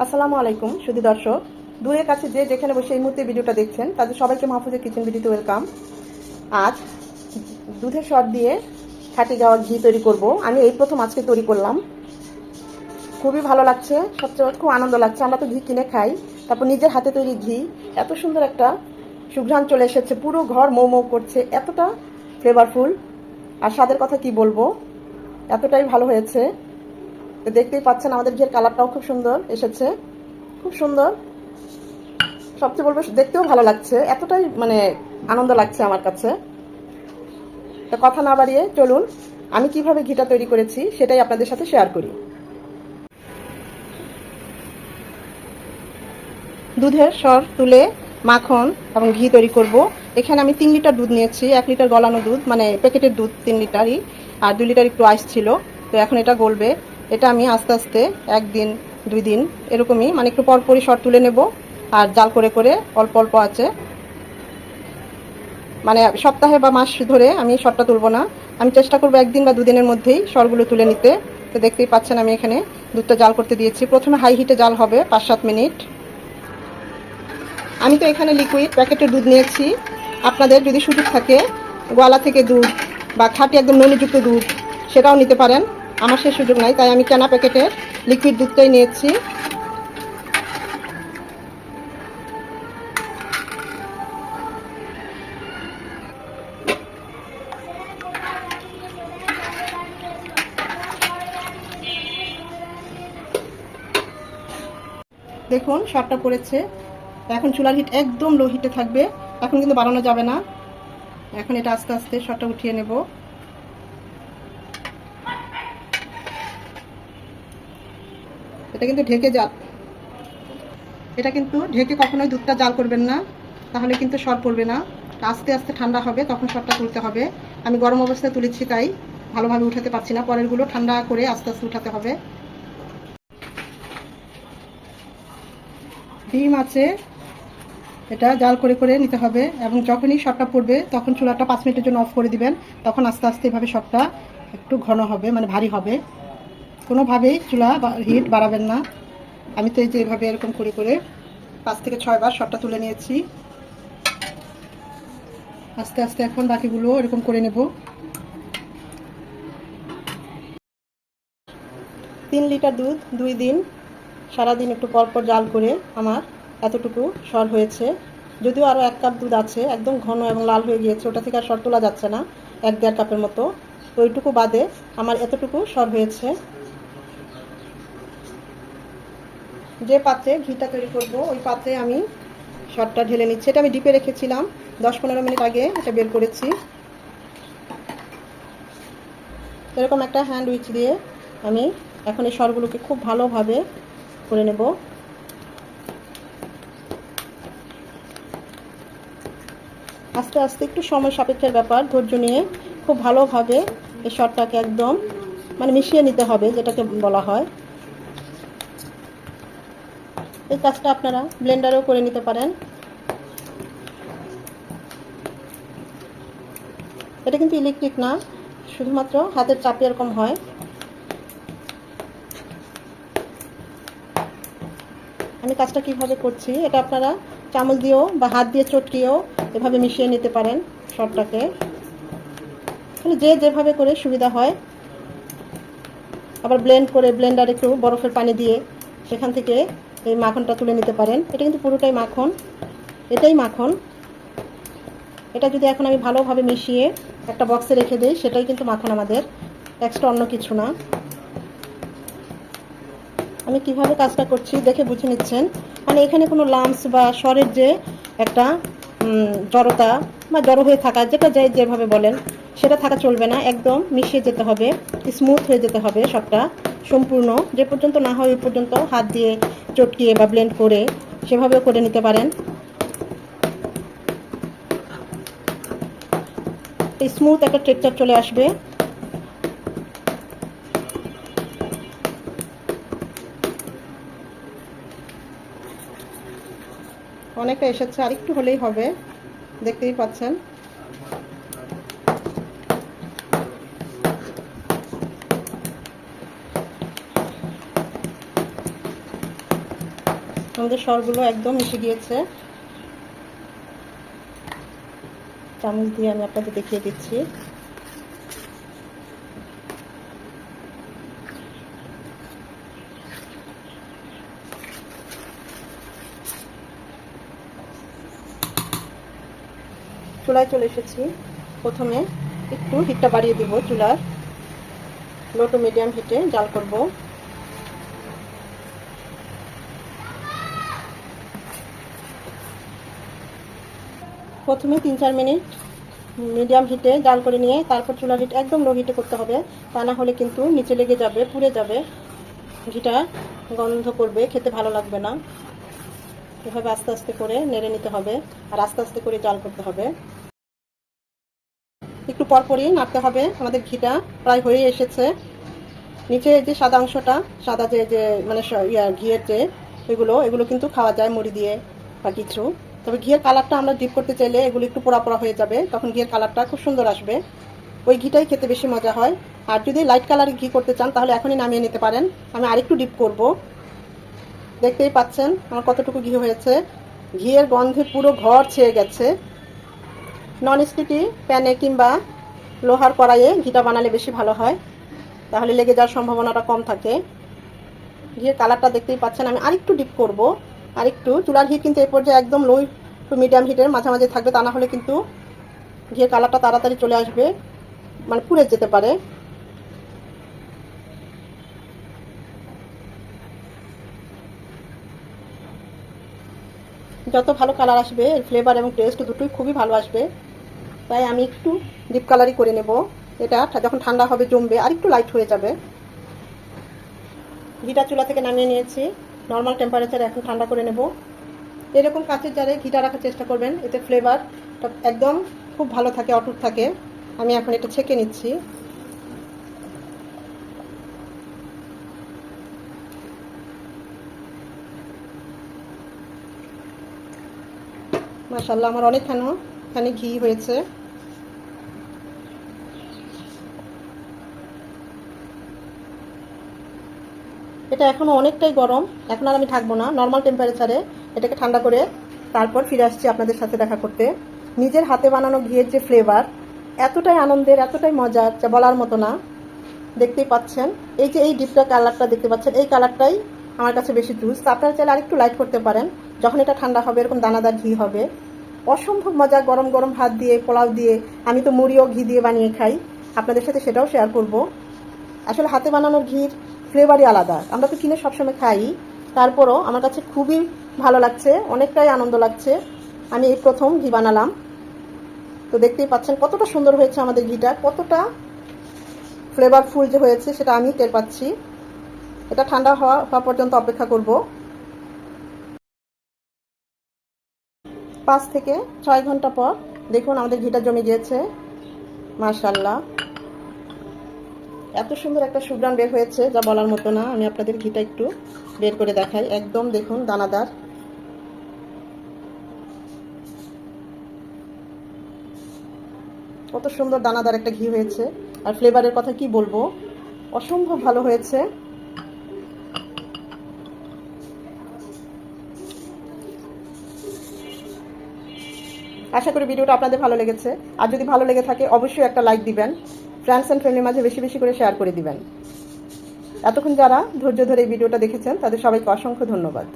আসসালামু আলাইকুম শুধু দর্শক। দূরের কাছে যে যেখানে বসে এই মুহূর্তে ভিডিওটা দেখছেন, তাদের সবাইকে মাহফুজের কিচেন ভিডিওতে ওয়েলকাম আজ দুধের সর দিয়ে খাটি গাওয়া ঘি তৈরি করব। আমি এই প্রথম আজকে তৈরি করলাম। খুবই ভালো লাগছে সবচেয়ে খুব আনন্দ লাগছে। আমরা তো ঘি কিনে খাই, তারপর নিজের হাতে তৈরি ঘি। এত সুন্দর একটা সুঘ্রাণ চলে এসেছে, পুরো ঘর মৌ মৌ করছে, এতটা ফ্লেভারফুল আর স্বাদের কথা কি বলব? এতটাই ভালো হয়েছে। তো দেখতেই পাচ্ছেন আমাদের ঘিয়ের কালারটাও খুব সুন্দর এসেছে। খুব সুন্দর। সবচেয়ে বলব, দেখতেও ভালো লাগছে। এতটাই মানে আনন্দ লাগছে আমার কাছে। তো কথা না বাড়িয়ে চলুন, আমি কীভাবে ঘিটা তৈরি করেছি সেটাই আপনাদের সাথে শেয়ার করি। দুধের সর তুলে মাখন এবং ঘি তৈরি করব। এখানে আমি তিন লিটার দুধ নিয়েছি, এক লিটার গলানো দুধ মানে প্যাকেটের দুধ তিন লিটারই, আর দুই লিটার একটু আইস ছিল। তো এখন এটা গলবে। এটা আমি আস্তে আস্তে একদিন দুই দিন এরকমই মানে একটু পরপরই সর তুলে নেব আর জাল করে করে অল্প অল্প আছে। মানে সপ্তাহে বা মাস ধরে আমি সরটা তুলব না। আমি চেষ্টা করব একদিন বা দুদিনের মধ্যেই সরগুলো তুলে নিতে। তো দেখতেই পাচ্ছেন আমি এখানে দুধটা জাল করতে দিয়েছি। প্রথমে হাই হিটে জাল হবে পাঁচ সাত মিনিট। আমি তো এখানে লিকুইড প্যাকেটের দুধ নিয়েছি। আপনাদের যদি সুযোগ থাকে, গোয়ালা থেকে দুধ বা খাঁটি একদম ননিযুক্ত দুধ, সেটাও নিতে পারেন। আমার সে সুযোগ নাই, তাই আমি কেনা প্যাকেটের লিকুইড দুধটাই নিয়েছি। দেখুন, সরটা পড়েছে। এখন চুলার হিট একদম লো হিটে থাকবে। এখন কিন্তু বাড়ানো যাবে না। এখন এটা আস্তে আস্তে সরটা উঠিয়ে নেব। এটা কিন্তু ঢেকে জাল। এটা কিন্তু ঢেকে কখনোই দুধটা জাল করবেন না, তাহলে কিন্তু সর পড়বে না। আস্তে আস্তে ঠান্ডা হবে, তখন সরটা তুলতে হবে। আমি গরম অবস্থায় তুলেছি তাই, ভালোভাবে উঠাতে পারছি না। পরেরগুলো ঠান্ডা করে আস্তে আস্তে উঠাতে হবে। ডিম আছে, এটা জাল করে করে নিতে হবে এবং যখনই সবটা পড়বে, তখন চুলাটা পাঁচ মিনিটের জন্য অফ করে দিবেন। তখন আস্তে আস্তে এভাবে সবটা একটু ঘন হবে মানে ভারী হবে। কোনোভাবেই চুলা হিট বাড়াবেন না। আমি তো এই যে এভাবে এরকম করে করে পাঁচ থেকে ছয়বার সবটা তুলে নিয়েছি। আস্তে আস্তে এখন বাকিগুলো এরকম করে নেব। তিন লিটার দুধ দুই দিন, সারাদিন একটু পরপর জাল করে আমার এতটুকু সর হয়েছে। যদিও আরও এক কাপ দুধ আছে, একদম ঘন এবং লাল হয়ে গিয়েছে, ওটা থেকে আর সর তোলা যাচ্ছে না, এক দেড় কাপের মতো। ওইটুকু বাদে আমার এতটুকু সর হয়েছে। যে পাত্রে ঘিটা তৈরি করব, ওই পাত্রে আমি সরটা ঢেলে নিচ্ছি। এটা আমি ডিপে রেখেছিলাম। দশ পনেরো মিনিট আগে এটা বের করেছি। এরকম একটা হ্যান্ড উইচ দিয়ে আমি এখন এই সরগুলোকে খুব ভালোভাবে করে নেব। আস্তে আস্তে একটু সময় সাপেক্ষের ব্যাপার, ধৈর্য নিয়ে খুব ভালোভাবে এই শটটাকে একদম মানে মিশিয়ে নিতে হবে, যেটাকে বলা হয়। এই কাজটা আপনারা ব্লেন্ডারেও করে নিতে পারেন। এটা কিন্তু ইলেকট্রিক না, শুধুমাত্র হাতের চাপে এরকম হয়। আমি কাজটা কীভাবে করছি, এটা আপনারা চামচ দিয়েও বা হাত দিয়ে চটকিয়েও এভাবে মিশিয়ে নিতে পারেন সবটাকে। মানে যে যেভাবে করে সুবিধা হয়, আবার ব্লেন্ড করে ব্লেন্ডার একটু বরফের পানি দিয়ে সেখান থেকে এই মাখনটা তুলে নিতে পারেন। এটা কিন্তু পুরোটাই মাখন। এটাই মাখন। এটা যদি এখন আমি ভালোভাবে মিশিয়ে একটা বক্সে রেখে দিই, সেটাই কিন্তু মাখন আমাদের। এক্সট্রা অন্য কিছু না। আমি কীভাবে কাজটা করছি দেখে বুঝে নিচ্ছেন। মানে এখানে কোনো লামস বা স্বরের যে একটা জড়তা বা জড়ো হয়ে থাকা, যেটা যাই যেভাবে বলেন, সেটা থাকা চলবে না। একদম মিশিয়ে যেতে হবে স্মুথ হয়ে যেতে হবে সবটা সম্পূর্ণ। যে পর্যন্ত না হয়, ওই পর্যন্ত হাত দিয়ে চটকিয়ে বা ব্লেন্ড করে সেভাবেও করে নিতে পারেন। স্মুথ একটা টেক্সচার চলে আসবে। অনেকটা এসেছে আর একটু হলেই হবে, দেখতেই পাচ্ছেন। আমাদের সরগুলো একদম মিশে গিয়েছে। চামচ দিয়ে আমি আপনাদের দেখিয়ে দিচ্ছি। চুলায় চলে এসেছি। প্রথমে একটু হিটটা বাড়িয়ে দিব, চুলার লো টু মিডিয়াম হিটে জাল করব। প্রথমে তিন চার মিনিট মিডিয়াম হিটে জাল করে নিয়ে তারপর চুলার হিট একদম লো হিটে করতে হবে। তা না হলে কিন্তু নিচে লেগে যাবে, পুড়ে যাবে। ঘিটা গন্ধ করবে, খেতে ভালো লাগবে না। এভাবে আস্তে আস্তে করে নেড়ে নিতে হবে আর আস্তে আস্তে করে জাল করতে হবে। একটু পরপরই নাড়তে হবে। আমাদের ঘিটা প্রায় হয়ে এসেছে। নিচে যে সাদা অংশটা, সাদা যে যে মানে ইয়া, ঘিয়ের যে, এগুলো এগুলো কিন্তু খাওয়া যায় মুড়ি দিয়ে বা কিছু। তবে ঘিয়ের কালারটা আমরা ডিপ করতে চাইলে এগুলো একটু পোড়া পোড়া হয়ে যাবে, তখন ঘিয়ের কালারটা খুব সুন্দর আসবে। ওই ঘিটাই খেতে বেশি মজা হয়। আর যদি লাইট কালারের ঘি করতে চান, তাহলে এখনই নামিয়ে নিতে পারেন। আমি আরেকটু ডিপ করব। দেখতেই পাচ্ছেন আমার কতটুকু ঘি হয়েছে। ঘিয়ের গন্ধে পুরো ঘর ছেয়ে গেছে। নন স্টিকি প্যানে কিংবা লোহার কড়াইয়ে ঘিটা বানালে বেশি ভালো হয়। তাহলে লেগে যাওয়ার সম্ভাবনাটা কম থাকে। ঘিয়ের কালারটা দেখতেই পাচ্ছেন, আমি আরেকটু ডিপ করব। আরেকটু, চুলার হিট কিন্তু এই পর্যায়ে একদম লো টু মিডিয়াম হিটের মাঝামাঝি থাকবে, তা না হলে কিন্তু ঘিয়ের কালারটা তাড়াতাড়ি চলে আসবে মানে পুড়ে যেতে পারে। যত ভালো কালার আসবে, এর ফ্লেভার এবং টেস্ট দুটোই খুবই ভালো আসবে। তাই আমি একটু ডিপ কালারই করে নেব। এটা যখন ঠান্ডা হবে, জমবে আর একটু লাইট হয়ে যাবে। ঘিটা চুলা থেকে নামিয়ে নিয়েছি। নর্মাল টেম্পারেচার এখন ঠান্ডা করে নেব। এরকম কাঁচের জারে ঘিটা রাখার চেষ্টা করবেন, এতে ফ্লেভার একদম খুব ভালো থাকে, অটুট থাকে। আমি এখন এটা ছেঁকে নিচ্ছি। মাশাল্লাহ আমার অনেকখানি এখানে ঘি হয়েছে। এটা এখনও অনেকটাই গরম। এখন আর আমি থাকব না। নর্মাল টেম্পারেচারে এটাকে ঠান্ডা করে তারপর ফিরে আসছি আপনাদের সাথে দেখা করতে। নিজের হাতে বানানো ঘিয়ের যে ফ্লেভার এতটাই আনন্দের, এতটাই মজার, যা বলার মতো না। দেখতেই পাচ্ছেন, এই যে এই ডিপটা কালারটা দেখতে পাচ্ছেন, এই কালারটাই আমার কাছে বেশি চুজ আপনারা চাইলে আরেকটু লাইট করতে পারেন। যখন এটা ঠান্ডা হবে, এরকম দানাদার ঘি হবে। অসম্ভব মজা, গরম গরম ভাত দিয়ে, পোলাও দিয়ে, আমি তো মুড়িও ঘি দিয়ে বানিয়ে খাই। আপনাদের সাথে সেটাও শেয়ার করব। আসলে হাতে বানানোর ঘির ফ্লেভারই আলাদা। আমরা তো কিনে সবসময় খাই। তারপরও আমার কাছে খুবই ভালো লাগছে, অনেকটাই আনন্দ লাগছে। আমি এই প্রথম ঘি বানালাম। তো দেখতেই পাচ্ছেন কতটা সুন্দর হয়েছে আমাদের ঘিটা, কতটা ফ্লেভারফুল যে হয়েছে সেটা আমি টের পাচ্ছি। এটা ঠান্ডা হওয়া হওয়া পর্যন্ত অপেক্ষা করব। পাঁচ থেকে ছয় ঘণ্টা পর দেখুন আমাদের ঘিটা জমে গিয়েছে। মার্শাল্লাহ এত সুন্দর একটা সুগ্রান বের হয়েছে, যা বলার মতো না। আমি আপনাদের ঘিটা একটু বের করে দেখাই। একদম দেখুন, দানাদার। কত সুন্দর দানাদার একটা ঘি হয়েছে। আর ফ্লেভারের কথা কি বলব? অসম্ভব ভালো হয়েছে। আশা করি ভিডিওটা আপনাদের ভালো লেগেছে। আর যদি ভালো লেগে থাকে, অবশ্যই একটা লাইক দিবেন। ফ্রেন্ডস অ্যান্ড ফ্যামিলির মাঝে বেশি বেশি করে শেয়ার করে দিবেন। এতক্ষণ যারা ধৈর্য ধরে এই ভিডিওটা দেখেছেন, তাদের সবাইকে অসংখ্য ধন্যবাদ।